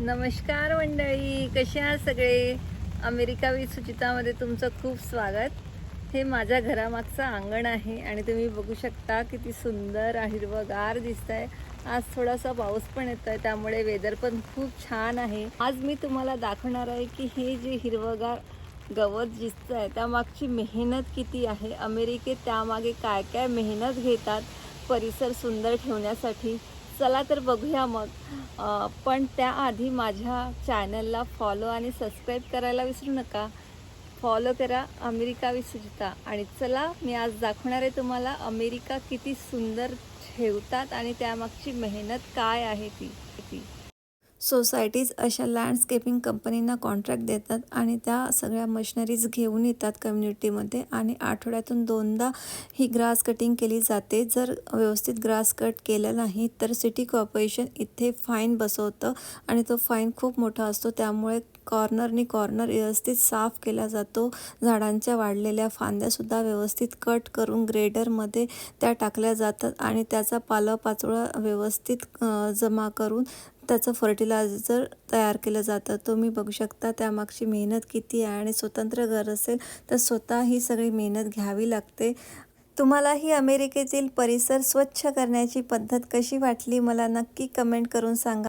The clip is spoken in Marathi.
नमस्कार मंडळी कसे आहात सगळे? अमेरिका वी सुचितामध्ये तुमचं खूप स्वागत. हे माझ्या घरामागचं अंगण आहे आणि तुम्ही बघू शकता किती सुंदर हिरवगार दिसत आहे आज थोडासा पाऊस पण येत आहे त्यामुळे वेदर पण खूप छान आहे. आज मी तुम्हाला दाखवणार आहे की हे जे हिरवगार गवत दिसतं आहे त्यामागची मेहनत किती आहे? अमेरिकेत त्यामागे काय काय मेहनत घेतात? परिसर सुंदर ठेवण्यासाठी चला तर बघूया मग. पण त्याआधी माझ्या चॅनलला फॉलो आणि सबस्क्राईब करायला विसरू नका. फॉलो करा अमेरिका विथ आणि चला मी आज दाखवणार आहे तुम्हाला अमेरिका किती सुंदर ठेवतात आणि त्यामागची मेहनत काय आहे ती ती. सोसायटीज अशा लँडस्केपिंग कंपनींना कॉन्ट्रॅक्ट देतात आणि त्या सगळ्या मशिनरीज घेऊन येतात कम्युनिटीमध्ये आणि आठवड्यातून दोनदा ही ग्रास कटिंग केली जाते. जर व्यवस्थित ग्रास कट केलं नाही तर सिटी कॉर्पोरेशन इथे फाईन बसवतं आणि तो फाईन खूप मोठा असतो. त्यामुळे कॉर्नरनी कॉर्नर व्यवस्थित साफ केला जातो. झाडांच्या वाढलेल्या फांद्यासुद्धा व्यवस्थित कट करून ग्रेडरमध्ये त्या टाकल्या जातात आणि त्याचा पालापाचोळा व्यवस्थित जमा करून त्याचं फर्टिलायझर तयार केलं जातं. तुम्ही बघू शकता. त्यामागची मेहनत किती आहे आणि स्वतंत्र घर असेल तर स्वतः ही सगळी मेहनत घ्यावी लागते. तुम्हाला ही अमेरिकेतील परिसर स्वच्छ करण्याची पद्धत कशी वाटली? मला नक्की कमेंट करून सांगा.